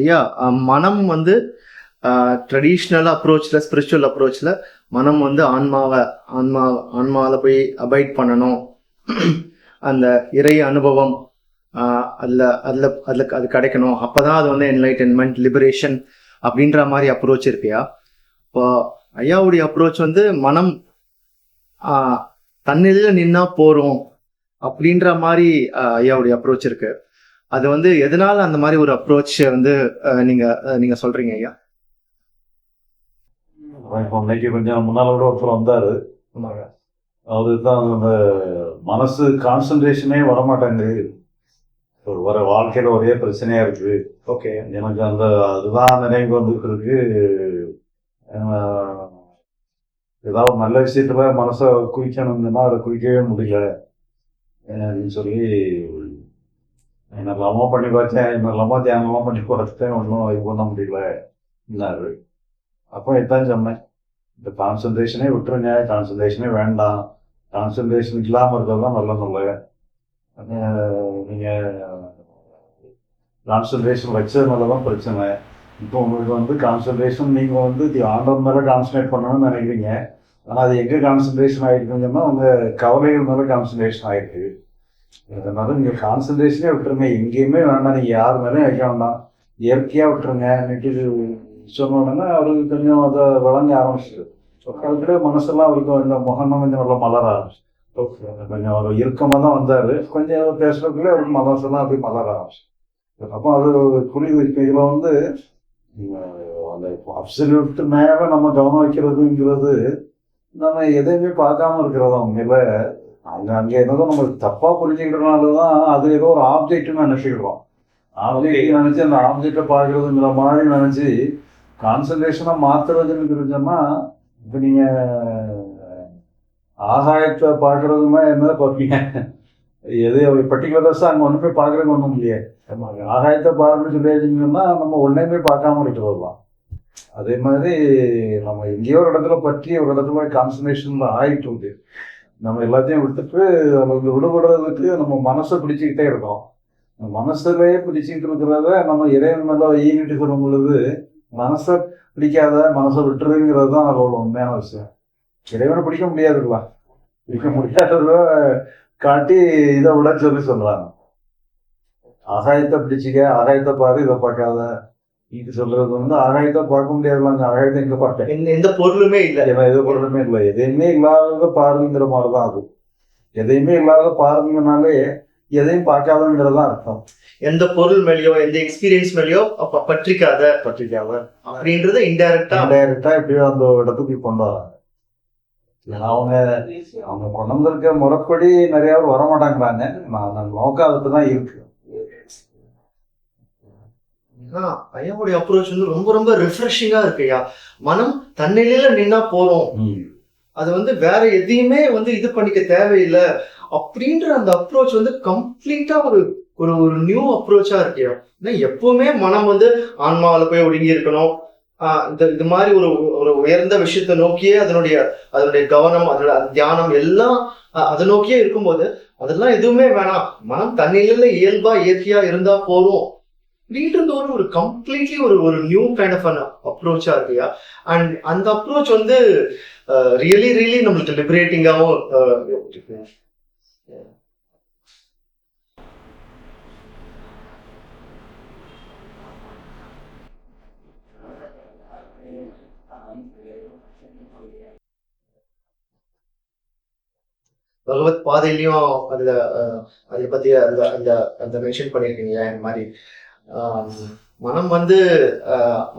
ஐயா மனம் வந்து ட்ரெடிஷ்னல் அப்ரோச்சில் ஸ்பிரிச்சுவல் அப்ரோச்சில் மனம் வந்து ஆன்மாவை ஆன்மா ஆன்மாவில் போய் அபைட் பண்ணணும். அந்த இறை அனுபவம் அதில் அதில் அதில் அது கிடைக்கணும். அப்போ தான் அது வந்து என்லைட்டன்மெண்ட் லிபரேஷன் அப்படின்ற மாதிரி அப்ரோச் இருக்கியா? இப்போ ஐயாவுடைய அப்ரோச் வந்து மனம் ஆஹ் தன்னில நின்னா போகிறோம் அப்படின்ற மாதிரி ஐயாவுடைய அப்ரோச் இருக்குது அது வந்து எதனால அந்த மாதிரி ஒரு அப்ரோச் வந்து நீங்க நீங்க சொல்றீங்க ஐயா? இன்னைக்கு கொஞ்சம் முன்னால கூட ஒருத்தர் வந்தாரு. அதுதான் அந்த மனசு கான்சன்ட்ரேஷனே வரமாட்டேங்குது. ஒரு வர வாழ்க்கையில ஒரே பிரச்சனையா இருக்கு. ஓகே. எனக்கு அந்த அதுதான் நினைவு வந்துட்டு இருக்கு. ஏதாவது நல்ல விஷயத்துல மனசை குவிக்கணும்னா அதை குவிக்கவே முடியல. அப்படின்னு சொல்லி என்னெல்லாமோ பண்ணி பார்த்தேன் என்னெல்லாமோ தியானம்லாம் பண்ணி பார்த்தேன் ஒன்றும் இது பண்ண முடியல என்னாரு அப்போ இதான் சொன்னேன் இந்த கான்சன்ட்ரேஷனே விட்டுருங்க கான்சன்ட்ரேஷனே வேண்டாம் கான்சன்ட்ரேஷன் இல்லாமல் இருக்கிறது நல்லா நல்ல நல்ல நீங்கள் கான்சன்ட்ரேஷன் வச்சதுனால தான் பிரச்சனை. இப்போ உங்களுக்கு வந்து கான்சன்ட்ரேஷன் நீங்கள் வந்து தி ஆண்டவர் மேலே கான்சன்ட்ரேட் பண்ணணும்னு நினைக்கிறீங்க. ஆனால் அது எங்கே கான்சன்ட்ரேஷன் ஆகிருக்குங்கன்னா உங்கள் கவலைகள் மேலே கான்சன்ட்ரேஷன் ஆகிருக்கு அதனால நீங்கள் கான்சன்ட்ரேஷனே விட்டுருங்க. எங்கேயுமே வேண்டாம். நீங்கள் யார் மேலேயும் வைக்க வேண்டாம். இயற்கையாக விட்டுருங்க. இன்னைக்கு சொன்னோன்னா அவருக்கு கொஞ்சம் அதை வழங்க ஆரம்பிச்சிது அதுக்கிட்ட மனசெல்லாம் அவருக்கு இந்த முகம்லாம் கொஞ்சம் நல்லா மலர ஆரம்பிச்சு கொஞ்சம் அவர் இறுக்கமாக தான் வந்தார். கொஞ்சம் பேசுறதுக்குள்ளே அவருக்கு மனசெல்லாம் அப்படி மலர ஆரம்பிச்சு அப்போ அது புரியுது. இப்போ இதில் வந்து அந்த அப்சல்யூட் மேலே நம்ம கவனம் வைக்கிறதுங்கிறது நம்ம எதையுமே பார்க்காம இருக்கிறதா உண்மையில அங்கே அங்கே என்னதோ நம்ம தப்பாக புரிஞ்சுக்கிறதுனால தான் அது ஏதோ ஒரு ஆப்ஜெக்ட்னு நினச்சிக்கிறோம் ஆப்ஜெக்ட் நினச்சி அந்த ஆப்ஜெக்டை பார்க்குறதுங்கிற மாதிரி நினச்சி கான்சன்ட்ரேஷனாக மாற்றுறதுன்னு சொன்னா இப்போ நீங்கள் ஆகாயத்தை பார்க்குறதுமா என்ன பார்ப்பீங்க? எது பர்டிகுலர்ஸாக அங்கே ஒன்று போய் பார்க்குறதுக்கு ஒன்றும் இல்லையே. ஆகாயத்தை பாருன்னு சொல்லியாச்சுங்கன்னா நம்ம ஒன்றையுமே பார்க்காம விட்டு வரலாம் அதே மாதிரி நம்ம எங்கேயோ ஒரு இடத்துல பற்றி ஒரு இடத்துல கான்சன்ட்ரேஷனில் ஆகிட்டு இருக்கு நம்ம எல்லாத்தையும் விட்டுட்டு நமக்கு விடுபடுறதுக்கு நம்ம மனசை பிடிச்சிக்கிட்டே இருக்கோம். இந்த மனசுலயே பிடிச்சிக்கிட்டு இருக்கிறத நம்ம இறைவன் மேலே ஈகிட்டு சொல்லும் பொழுது மனசை பிடிக்காத மனசை விட்டுருங்கிறது தான் அவ்வளோ உண்மையான விஷயம். இறைவனை பிடிக்க முடியாதுல்ல பிடிக்க முடியாதத காட்டி இதை விட சொல்லி சொல்றாங்க. ஆகாயத்தை பிடிச்சிக்க ஆகாயத்தை பாரு இதை பார்க்காத. இது சொல்றது வந்து ஆகாயத்தை பார்க்க முடியாதுலாங்க ஆகாயத்தை இங்க பார்த்தேன் எந்த எந்த பொருளுமே இல்லை. எது பொருளுமே இல்லை. எதையுமே இல்லாதத பாருங்கிற மாதிரி தான் அது. எதையுமே இல்லாத பாருங்கனாலே எதையும் பார்க்காதங்கிறது தான் அர்த்தம். எந்த பொருள் மேலயோ எந்த எக்ஸ்பீரியன்ஸ் மேலயோ அப்ப பற்றிக்காத. பற்றிக்காத. அப்படின்றத இன்டைரக்டா டைரக்டா எப்படியோ அந்த இடத்துக்கு கொண்டு வராங்க. அவங்க அவங்க கொண்டு வந்திருக்க முறைப்படி நிறைய பேர் வர மாட்டாங்கிறாங்க நான் அதுக்கு தான் இருக்கு. ஐயாவுடைய அப்ரோச் வந்து ரொம்ப ரொம்ப ரிஃப்ரெஷிங்கா இருக்கு ஐயா. மனம் தன்னிலையில நின்னா போறோம் அது வந்து வேற எதையுமே வந்து இது பண்ணிக்க தேவையில்லை. அப்படின்ற அந்த அப்ரோச் வந்து கம்ப்ளீட்டா ஒரு ஒரு ஒரு நியூ அப்ரோச்சா இருக்கு ஏன்னா எப்பவுமே மனம் வந்து ஆன்மாவில் போய் ஒடுங்கி இருக்கணும். இந்த இது மாதிரி ஒரு ஒரு உயர்ந்த விஷயத்தை நோக்கியே அதனுடைய அதனுடைய கவனம் அதோட தியானம் எல்லாம் அதை நோக்கியே இருக்கும்போது அதெல்லாம் எதுவுமே வேணாம். மனம் தன்னிலையில இயல்பா இயற்கையா இருந்தா போதும். அப்படின்றது ஒரு கம்ப்ளீட்லி ஒரு ஒரு நியூ கைண்ட் ஆஃப் அன் அப்ரோச்சா இருக்குயா? அண்ட் அந்த அப்ரோச் வந்து uh, ரியலி ரியலி நம்மளுக்கு லிபரேட்டிங்காகவும் uh, பகவத் பாதையிலையும் அதுல அஹ், uh, அதை பத்தி அந்த அந்த அந்த மென்ஷன் பண்ணியிருக்கீங்க இந்த மாதிரி மனம் வந்து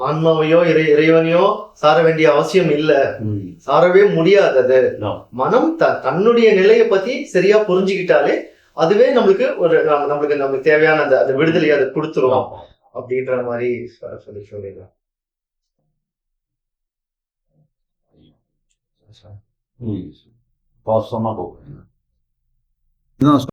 ஆன்மாவையோ இறை இறைவனையோ சார வேண்டிய அவசியம் இல்ல. சாரவே முடியாது அது. மனம் த தன்னுடைய நிலையை பத்தி சரியா புரிஞ்சுக்கிட்டாலே அதுவே நம்மளுக்கு ஒரு நம்ம- நம்மளுக்கு நம்மளுக்கு தேவையான அந்த அந்த விடுதலையை அதை கொடுத்துரும். அப்படின்ற மாதிரி சொல்லி சொல்லிடுறேன் பாசமா போகும்